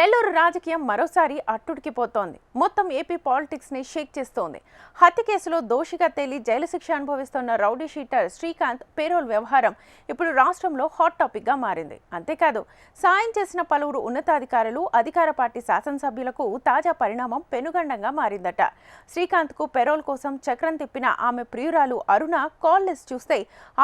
నెల్లూరు రాజకీయం మరోసారి అట్టుడికిపోతోంది. మొత్తం ఏపీ పాలిటిక్స్ని షేక్ చేస్తోంది. హత్య కేసులో దోషిగా తేలి జైలు శిక్ష అనుభవిస్తున్న రౌడీ షీటర్ శ్రీకాంత్ పేరోల్ వ్యవహారం ఇప్పుడు రాష్ట్రంలో హాట్ టాపిక్గా మారింది. అంతేకాదు సాయం చేసిన పలువురు ఉన్నతాధికారులు అధికార పార్టీ శాసనసభ్యులకు తాజా పరిణామం పెనుగండంగా మారిందట. శ్రీకాంత్కు పెరోల్ కోసం చక్రం తిప్పిన ఆమె ప్రియురాలు అరుణ కాల్ లిస్ట్ చూస్తే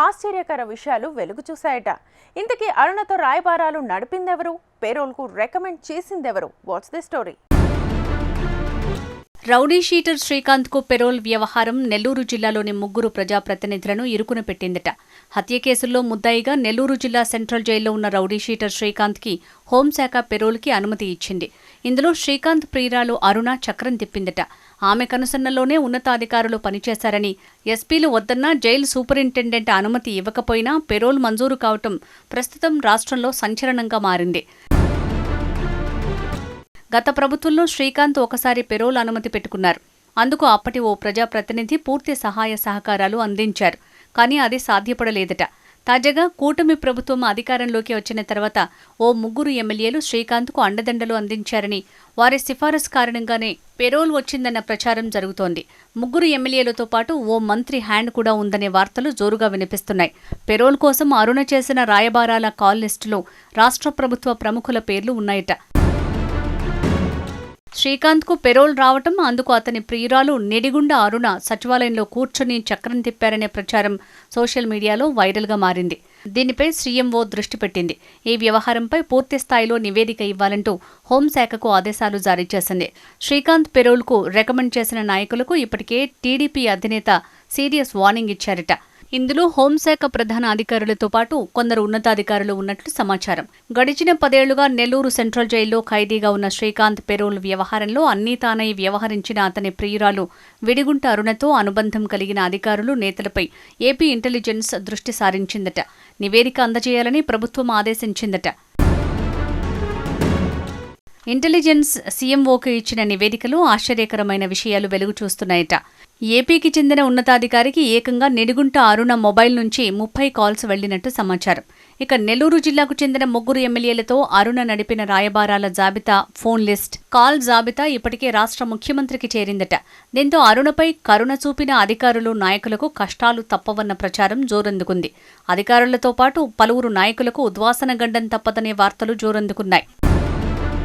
ఆశ్చర్యకర విషయాలు వెలుగు చూశాయట ఇంతకీ అరుణతో రాయబారాలు నడిపిందెవరు? పేరోల్కు recommend చేసిందెవరు what's the story rowdy sheeter శ్రీకాంత్కు parole వ్యవహారం నెల్లూరు జిల్లాలోని ముగ్గురు ప్రజాప్రతినిధులను ఇరుకున పెట్టిందట. హత్య కేసుల్లో ముద్దాయిగా నెల్లూరు జిల్లా సెంట్రల్ జైల్లో ఉన్న రౌడీ షీటర్ శ్రీకాంత్కి హోంశాఖ పెరోల్కి అనుమతి ఇచ్చింది. ఇందులో శ్రీకాంత్ ప్రియురాలు అరుణ చక్రం తిప్పిందట. ఆమె కనుసన్నల్లోనే ఉన్నతాధికారులు పనిచేశారని ఎస్పీలు వద్దన్నా జైలు సూపరింటెండెంట్ అనుమతి ఇవ్వకపోయినా పెరోల్ మంజూరు కావటం ప్రస్తుతం రాష్ట్రంలో సంచలనంగా మారింది. గత ప్రభుత్వంలో శ్రీకాంత్ ఒకసారి పెరోల్ అనుమతి పెట్టుకున్నారు. అందుకు అప్పటి ఓ ప్రజాప్రతినిధి పూర్తి సహాయ సహకారాలు అందించారు. కానీ అది సాధ్యపడలేదట. తాజాగా కూటమి ప్రభుత్వం అధికారంలోకి వచ్చిన తర్వాత ఓ ముగ్గురు ఎమ్మెల్యేలు శ్రీకాంత్కు అండదండలు అందించారని వారి సిఫారసు కారణంగానే పెరోల్ వచ్చిందన్న ప్రచారం జరుగుతోంది. ముగ్గురు ఎమ్మెల్యేలతో పాటు ఓ మంత్రి హ్యాండ్ కూడా ఉందనే వార్తలు జోరుగా వినిపిస్తున్నాయి. పెరోల్ కోసం అరుణ చేసిన రాయబారాల కాల్ లిస్టులో రాష్ట్ర ప్రభుత్వ ప్రముఖుల పేర్లు ఉన్నాయట. శ్రీకాంత్కు పెరోల్ రావటం అందుకు అతని ప్రియురాలు నిడిగుండ అరుణ సచివాలయంలో కూర్చొని చక్రం తిప్పారనే ప్రచారం సోషల్ మీడియాలో వైరల్గా మారింది. దీనిపై సీఎంఓ దృష్టి పెట్టింది. ఈ వ్యవహారంపై పూర్తి స్థాయిలో నివేదిక ఇవ్వాలంటూ హోంశాఖకు ఆదేశాలు జారీ చేసింది. శ్రీకాంత్ పెరోల్కు రికమెండ్ చేసిన నాయకులకు ఇప్పటికే టీడీపీ అధినేత సీరియస్ వార్నింగ్ ఇచ్చారట. ఇందులో హోంశాఖ ప్రధాన అధికారులతో పాటు కొందరు ఉన్నతాధికారులు ఉన్నట్లు సమాచారం. గడిచిన పదేళ్ళుగా నెల్లూరు సెంట్రల్ జైల్లో ఖైదీగా ఉన్న శ్రీకాంత్ పెరోల్ వ్యవహారంలో అన్నీ తానై వ్యవహరించిన అతని ప్రియురాలు విడిగుంట అరుణతో అనుబంధం కలిగిన అధికారులు నేతలపై ఏపీ ఇంటెలిజెన్స్ దృష్టి సారించిందట. నివేదిక అందజేయాలని ప్రభుత్వం ఆదేశించిందట. ఇంటెలిజెన్స్ సీఎంఓకు ఇచ్చిన నివేదికలో ఆశ్చర్యకరమైన విషయాలు వెలుగు చూస్తున్నాయట ఏపీకి చెందిన ఉన్నతాధికారికి ఏకంగా నిడుగుంట అరుణ మొబైల్ నుంచి ముప్పై కాల్స్ వెళ్ళినట్టు సమాచారం. ఇక నెల్లూరు జిల్లాకు చెందిన ముగ్గురు ఎమ్మెల్యేలతో అరుణ నడిపిన రాయబారాల జాబితా ఫోన్ లిస్ట్. కాల్ జాబితా ఇప్పటికే రాష్ట్ర ముఖ్యమంత్రికి చేరిందట. దీంతో అరుణపై కరుణ చూపిన అధికారులు నాయకులకు కష్టాలు తప్పవన్న ప్రచారం జోరందుకుంది. అధికారులతో పాటు పలువురు నాయకులకు ఉద్వాసన గండం తప్పదనే వార్తలు జోరందుకున్నాయి.